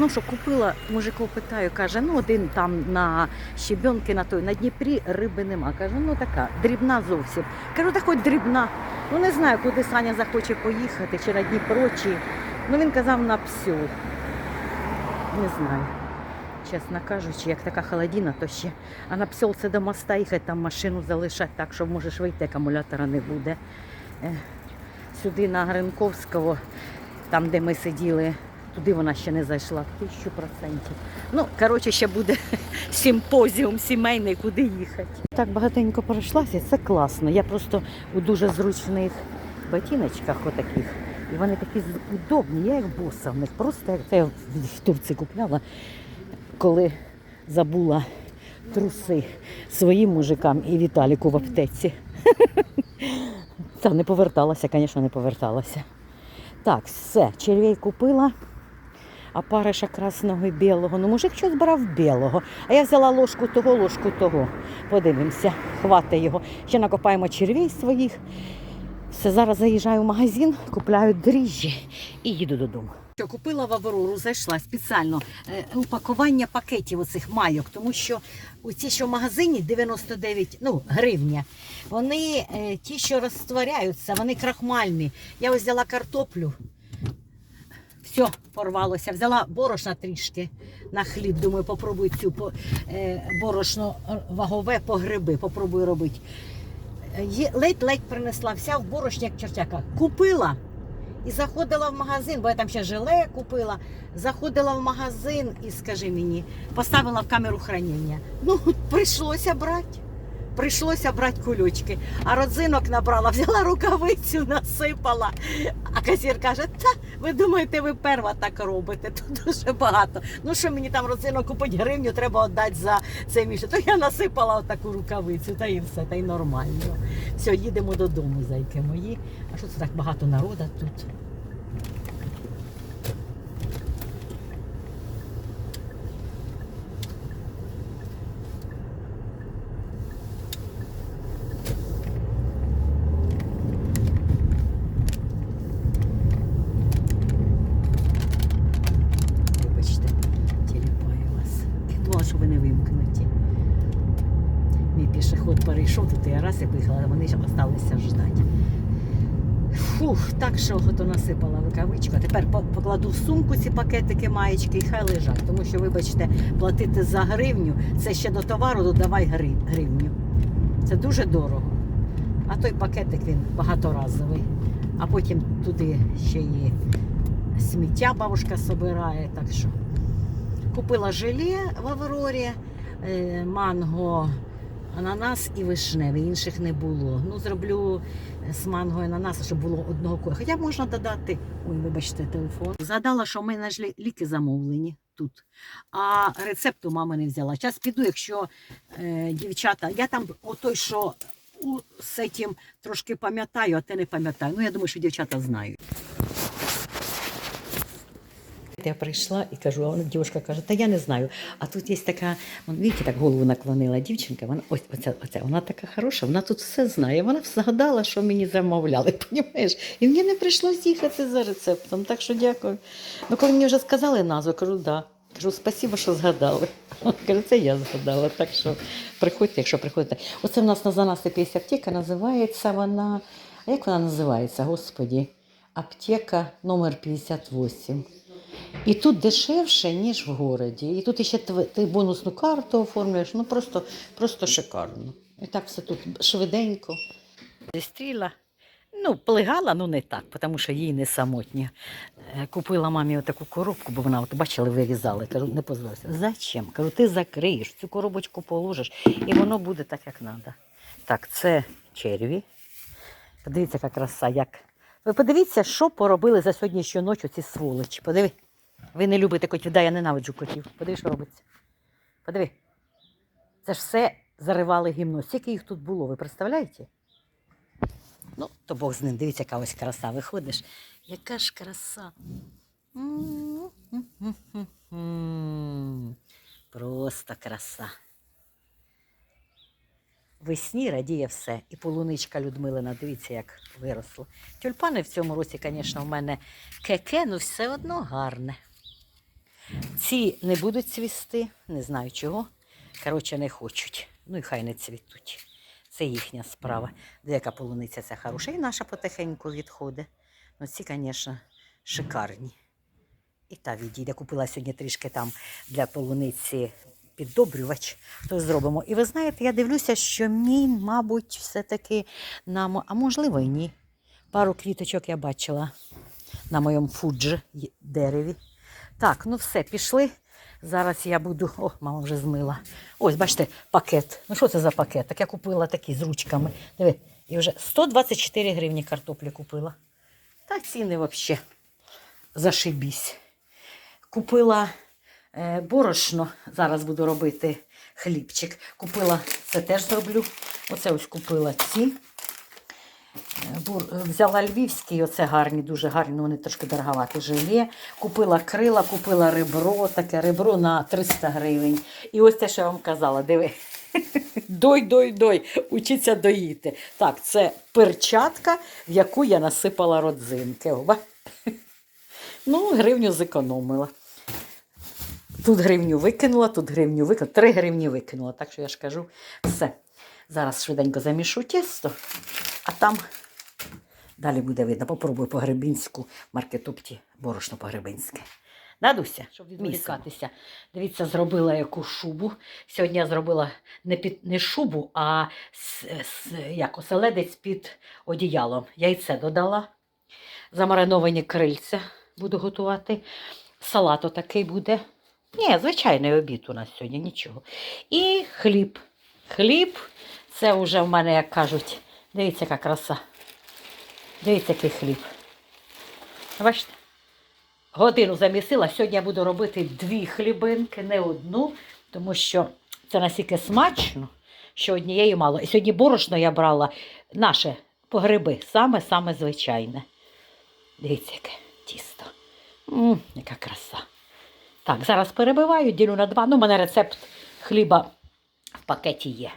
Ну що купила, мужику питаю, каже, ну один там на щебенки на той на Дніпрі риби нема. Каже, ну така, дрібна зовсім. Кажу, та хоч дрібна. Ну не знаю, куди Саня захоче поїхати, чи на Дніпро, чи. Ну він казав на псю. Не знаю. Чесно кажучи, як така холодина, то ще. А на псьол це до моста їхати, там машину залишати так, що можеш вийти, акумулятора не буде. Сюди на Гринковського, там, де ми сиділи, туди вона ще не зайшла, тисячу процентів. Ну, коротше, ще буде симпозіум сімейний, куди їхати. Так багатенько пройшлася, це класно. Я просто у дуже зручних ботиночках отаких. І вони такі удобні, я як боса в них. Просто як це я в Турції купляла, коли забула труси своїм мужикам і Віталіку в аптеці. Та не поверталася, звісно, не поверталася. Так, все, червей купила, а париша красного і білого. Ну, мужик щось брав білого. А я взяла ложку того, ложку того. Подивимося, хватить його. Ще накопаємо червей своїх. Все, зараз заїжджаю в магазин, купляю дріжджі і їду додому. Що купила в Аврору, зайшла спеціально е, упакування пакетів оцих майок, тому що ці, що в магазині 99 ну, гривня, вони е, ті, що розтворяються, вони крахмальні. Я ось взяла картоплю. Все, порвалося. Взяла борошна трішки на хліб. Думаю, попробую цю е, борошно е, вагове по гриби, попробую робити. Ледь-ледь принесла вся в борошні, як чертяка. Купила і заходила в магазин, бо я там ще желе купила. Заходила в магазин і скажи мені, поставила в камеру хранення. Ну, прийшлося брати. Прийшлося брати кульочки. А родзинок набрала, взяла рукавицю, насипала. А касір каже: Та ви думаєте, ви перва так робите? Тут дуже багато. Ну що мені там родзинок купити гривню, треба віддати за це місце. То я насипала отаку рукавицю, та і все, та й нормально. Все, їдемо додому, зайки мої. А що це так багато народу тут? Вибачте, тіліпаю Я думала, що ви не вимкнуті. Мій пішоход перейшов, тут я раз і поїхала, вони ще залишилися ждати. Фух, так що ото насипала рукавичку. Тепер покладу в сумку ці пакетики маєчки і хай лежать. Тому що, вибачте, платити за гривню, це ще до товару додавай гри- гривню. Це дуже дорого. А той пакетик він багаторазовий. А потім туди ще і сміття бабушка собирає. Так що купила желе в Аврорі, е, манго, ананас і вишневий. Інших не було. Ну, зроблю з манго і ананаса, щоб було одного кольору. Хоча можна додати. Ой, вибачте, телефон. Згадала, що в мене ліки замовлені тут. А рецепт у мами не взяла. Зараз піду, якщо е, дівчата, я там отой, що у, з цим трошки пам'ятаю, а те не пам'ятаю. Ну, я думаю, що дівчата знають. Я прийшла і кажу, а вона дівчинка каже, та я не знаю. А тут є така, бачите, так голову наклонила дівчинка, вона ось оця, оця, вона така хороша, вона тут все знає. Вона згадала, що мені замовляли, понімаєш? І мені не прийшлось їхати за рецептом. Так що дякую. Ну, коли мені вже сказали назву, кажу, да. Кажу, спасибо, що згадали. Кажу, це я згадала. Так що приходьте, якщо приходите. Оце в нас на занасипі є аптека, називається вона. А як вона називається, господі? Аптека номер 58. І тут дешевше, ніж в городі. І тут ще ти бонусну карту оформлюєш. Ну просто, просто шикарно. І так все тут швиденько. Зістріла. Ну, плигала, ну не так, тому що їй не самотня. Е, Купила мамі таку коробку, бо вона, от бачили, вирізали. Кажу, не позорься. Зачем? Кажу, ти закриєш, цю коробочку положиш, і воно буде так, як треба. Так, це черві. Подивіться, яка краса, як. Ви подивіться, що поробили за сьогоднішню ніч ці сволочі. Подиви. Ви не любите котів, да, я ненавиджу котів. Подиви, що робиться. Подиви. Це ж все заривали гімно. Скільки їх тут було, ви представляєте? Ну, то Бог з ним. Дивіться, яка ось краса. Виходиш. Яка ж краса. Просто краса. Весні радіє все. І полуничка Людмилина, дивіться, як виросла. Тюльпани в цьому році, звісно, в мене кеке, ну все одно гарне. Ці не будуть цвісти, не знаю чого. Коротше, не хочуть. Ну і хай не цвітуть. Це їхня справа. Деяка полуниця це хороша. І наша потихеньку відходить. Ну ці, звісно, шикарні. І та відійде. Купила сьогодні трішки там для полуниці піддобрювач. То зробимо. І ви знаєте, я дивлюся, що мій, мабуть, все-таки на а можливо, і ні. Пару квіточок я бачила на моєму фуджі дереві. Так, ну все, пішли. Зараз я буду. О, мама вже змила. Ось, бачите, пакет. Ну що це за пакет? Так я купила такий з ручками. Диви, і вже 124 гривні картоплі купила. Та ціни взагалі зашибісь. Купила е, борошно, зараз буду робити хлібчик. Купила, це теж зроблю. Оце ось купила ці. Взяла львівський, оце гарні, дуже гарні, вони трошки дороговаті желе. Купила крила, купила ребро, таке ребро на 300 гривень. І ось те, що я вам казала, диви. Дой, дой, дой, учиться доїти. Так, це перчатка, в яку я насипала родзинки. Оба. Ну, гривню зекономила. Тут гривню викинула, тут гривню викинула, три гривні викинула. Так що я ж кажу, все. Зараз швиденько замішу тісто, а там далі буде видно. Попробую по гребінську маркетопті борошно по гребінське. Дадуся, щоб відволікатися. Дивіться, зробила яку шубу. Сьогодні я зробила не, під, не шубу, а с, с, як, оселедець під одіялом. Яйце додала. Замариновані крильця буду готувати. Салат отакий буде. Ні, звичайний обід у нас сьогодні, нічого. І хліб. Хліб це вже в мене, як кажуть, дивіться, яка краса. Дивіться, який хліб. Бачите? Годину замісила. Сьогодні я буду робити дві хлібинки, не одну, тому що це настільки смачно, що однієї мало. І сьогодні борошно я брала наше по гриби, саме-саме звичайне. Дивіться, яке тісто. м яка краса. Так, зараз перебиваю, ділю на два. Ну, у мене рецепт хліба в пакеті є.